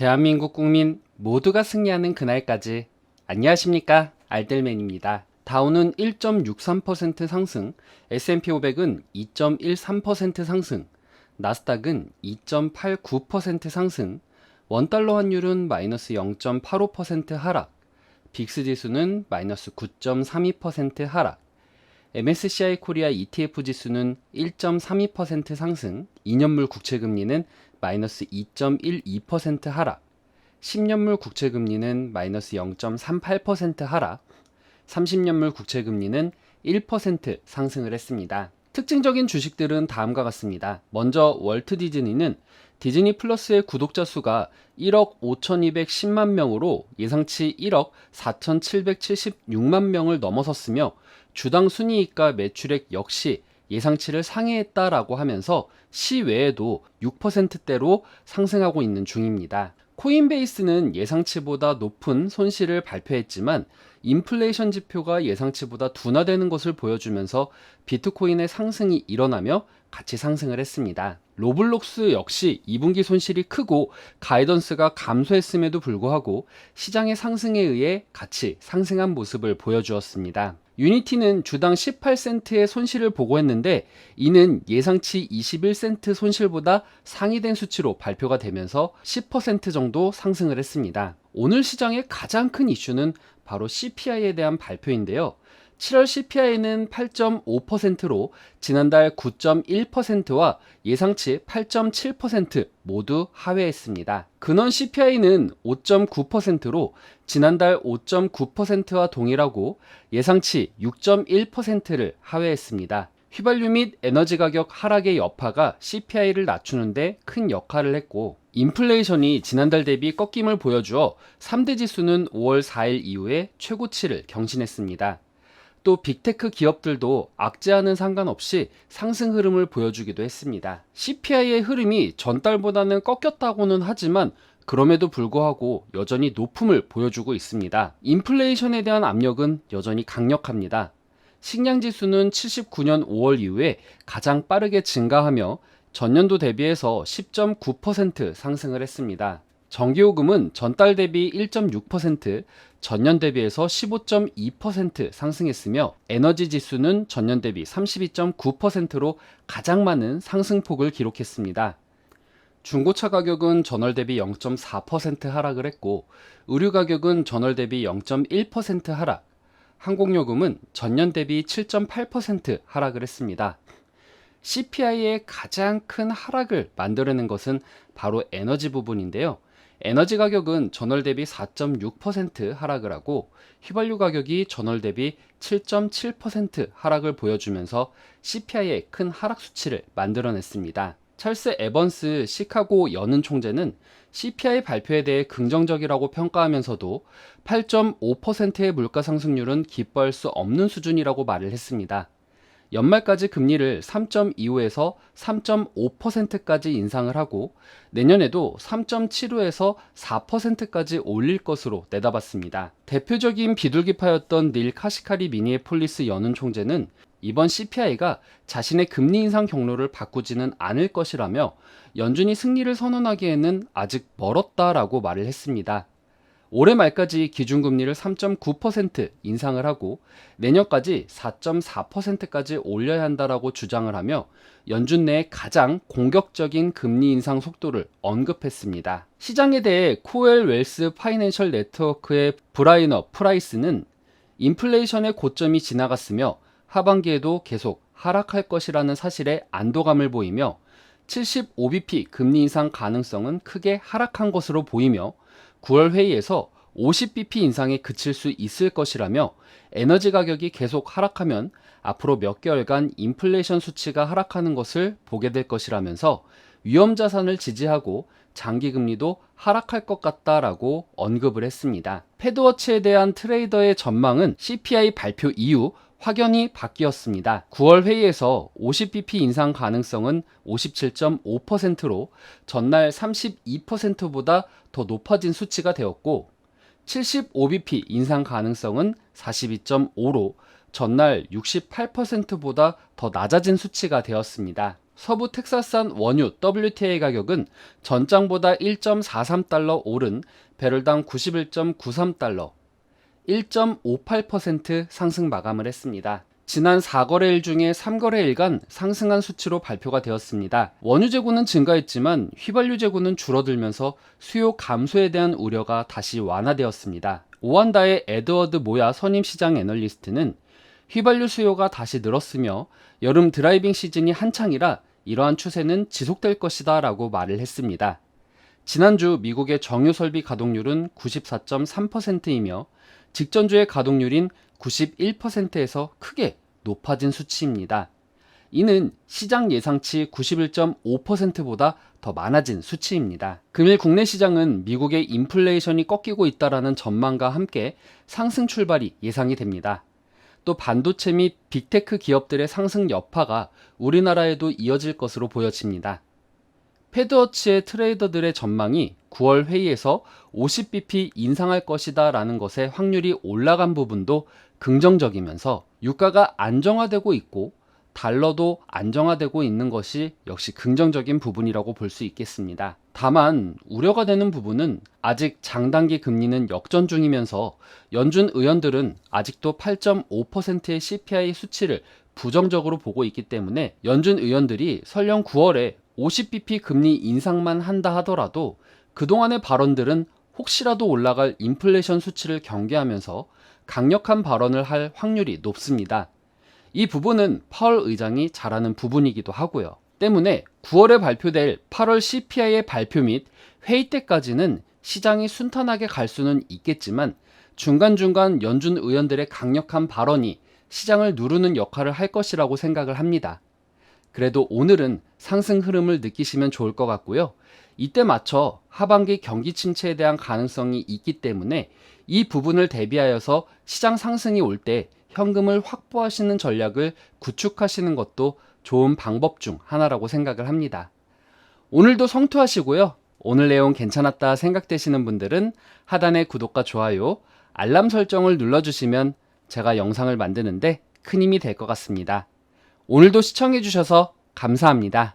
대한민국 국민 모두가 승리하는 그날까지 안녕하십니까 알뜰맨입니다. 다우는 1.63% 상승, S&P 500은 2.13% 상승, 나스닥은 2.89% 상승, 원달러 환율은 마이너스 0.85% 하락, 빅스 지수는 마이너스 9.32% 하락, MSCI 코리아 ETF 지수는 1.32% 상승, 2년물 국채 금리는 마이너스 2.12% 하락, 10년물 국채금리는 마이너스 0.38% 하락, 30년물 국채금리는 1% 상승을 했습니다. 특징적인 주식들은 다음과 같습니다. 먼저 월트 디즈니는 디즈니 플러스의 구독자 수가 1억 5,210만 명으로 예상치 1억 4,776만 명을 넘어섰으며 주당 순이익과 매출액 역시 예상치를 상회했다라고 하면서 시 외에도 6%대로 상승하고 있는 중입니다. 코인베이스는 예상치보다 높은 손실을 발표했지만 인플레이션 지표가 예상치보다 둔화되는 것을 보여주면서 비트코인의 상승이 일어나며 같이 상승을 했습니다. 로블록스 역시 2분기 손실이 크고 가이던스가 감소했음에도 불구하고 시장의 상승에 의해 같이 상승한 모습을 보여주었습니다. 유니티는 주당 18센트의 손실을 보고했는데 이는 예상치 21센트 손실보다 상이된 수치로 발표가 되면서 10% 정도 상승을 했습니다. 오늘 시장의 가장 큰 이슈는 바로 CPI에 대한 발표인데요. 7월 CPI는 8.5%로 지난달 9.1%와 예상치 8.7% 모두 하회했습니다. 근원 CPI는 5.9%로 지난달 5.9%와 동일하고 예상치 6.1%를 하회했습니다. 휘발유 및 에너지 가격 하락의 여파가 CPI를 낮추는데 큰 역할을 했고 인플레이션이 지난달 대비 꺾임을 보여주어 3대 지수는 5월 4일 이후에 최고치를 경신했습니다. 또 빅테크 기업들도 악재와는 상관없이 상승 흐름을 보여주기도 했습니다. CPI의 흐름이 전달보다는 꺾였다고는 하지만 그럼에도 불구하고 여전히 높음을 보여주고 있습니다. 인플레이션에 대한 압력은 여전히 강력합니다. 식량 지수는 79년 5월 이후에 가장 빠르게 증가하며 전년도 대비해서 10.9% 상승을 했습니다. 전기요금은 전달 대비 1.6%, 전년 대비해서 15.2% 상승했으며 에너지 지수는 전년 대비 32.9%로 가장 많은 상승폭을 기록했습니다. 중고차 가격은 전월 대비 0.4% 하락을 했고 의류 가격은 전월 대비 0.1% 하락, 항공요금은 전년 대비 7.8% 하락을 했습니다. CPI의 가장 큰 하락을 만들어낸 것은 바로 에너지 부분인데요. 에너지 가격은 전월 대비 4.6% 하락을 하고 휘발유 가격이 전월 대비 7.7% 하락을 보여주면서 CPI의 큰 하락 수치를 만들어냈습니다. 찰스 에번스 시카고 연은 총재는 CPI 발표에 대해 긍정적이라고 평가하면서도 8.5%의 물가 상승률은 기뻐할 수 없는 수준이라고 말을 했습니다. 연말까지 금리를 3.25에서 3.5%까지 인상을 하고 내년에도 3.75에서 4%까지 올릴 것으로 내다봤습니다. 대표적인 비둘기파였던 닐 카시카리 미니에폴리스 연은 총재는 이번 CPI가 자신의 금리 인상 경로를 바꾸지는 않을 것이라며 연준이 승리를 선언하기에는 아직 멀었다라고 말을 했습니다. 올해 말까지 기준금리를 3.9% 인상을 하고 내년까지 4.4%까지 올려야 한다라고 주장을 하며 연준 내 가장 공격적인 금리 인상 속도를 언급했습니다. 시장에 대해 코엘 웰스 파이낸셜 네트워크의 브라이너 프라이스는 인플레이션의 고점이 지나갔으며 하반기에도 계속 하락할 것이라는 사실에 안도감을 보이며 75bp 금리 인상 가능성은 크게 하락한 것으로 보이며 9월 회의에서 50bp 인상에 그칠 수 있을 것이라며 에너지 가격이 계속 하락하면 앞으로 몇 개월간 인플레이션 수치가 하락하는 것을 보게 될 것이라면서 위험 자산을 지지하고 장기 금리도 하락할 것 같다라고 언급을 했습니다. 패드워치에 대한 트레이더의 전망은 CPI 발표 이후 확연히 바뀌었습니다. 9월 회의에서 50bp 인상 가능성은 57.5%로 전날 32%보다 더 높아진 수치가 되었고 75bp 인상 가능성은 42.5로 전날 68%보다 더 낮아진 수치가 되었습니다. 서부 텍사스산 원유 WTI 가격은 전장보다 1.43달러 오른 배럴당 91.93달러, 1.58% 상승 마감을 했습니다. 지난 4거래일 중에 3거래일간 상승한 수치로 발표가 되었습니다. 원유 재고는 증가했지만 휘발유 재고는 줄어들면서 수요 감소에 대한 우려가 다시 완화되었습니다. 오한다의 에드워드 모야 선임 시장 애널리스트는 휘발유 수요가 다시 늘었으며 여름 드라이빙 시즌이 한창이라 이러한 추세는 지속될 것이다 라고 말을 했습니다. 지난주 미국의 정유 설비 가동률은 94.3%이며 직전주의 가동률인 91%에서 크게 높아진 수치입니다. 이는 시장 예상치 91.5%보다 더 많아진 수치입니다. 금일 국내 시장은 미국의 인플레이션이 꺾이고 있다라는 전망과 함께 상승 출발이 예상이 됩니다. 또 반도체 및 빅테크 기업들의 상승 여파가 우리나라에도 이어질 것으로 보여집니다. 패드워치의 트레이더들의 전망이 9월 회의에서 50bp 인상할 것이다 라는 것에 확률이 올라간 부분도 긍정적이면서 유가가 안정화되고 있고 달러도 안정화되고 있는 것이 역시 긍정적인 부분이라고 볼 수 있겠습니다. 다만 우려가 되는 부분은 아직 장단기 금리는 역전 중이면서 연준 의원들은 아직도 8.5%의 CPI 수치를 부정적으로 보고 있기 때문에 연준 의원들이 설령 9월에 50bp 금리 인상만 한다 하더라도 그동안의 발언들은 혹시라도 올라갈 인플레이션 수치를 경계하면서 강력한 발언을 할 확률이 높습니다. 이 부분은 파월 의장이 잘하는 부분이기도 하고요. 때문에 9월에 발표될 8월 CPI의 발표 및 회의 때까지는 시장이 순탄하게 갈 수는 있겠지만 중간중간 연준 의원들의 강력한 발언이 시장을 누르는 역할을 할 것이라고 생각을 합니다. 그래도 오늘은 상승 흐름을 느끼시면 좋을 것 같고요. 이때 맞춰 하반기 경기 침체에 대한 가능성이 있기 때문에 이 부분을 대비하여서 시장 상승이 올 때 현금을 확보하시는 전략을 구축하시는 것도 좋은 방법 중 하나라고 생각을 합니다. 오늘도 성투하시고요. 오늘 내용 괜찮았다 생각되시는 분들은 하단의 구독과 좋아요, 알람 설정을 눌러주시면 제가 영상을 만드는데 큰 힘이 될 것 같습니다. 오늘도 시청해주셔서 감사합니다.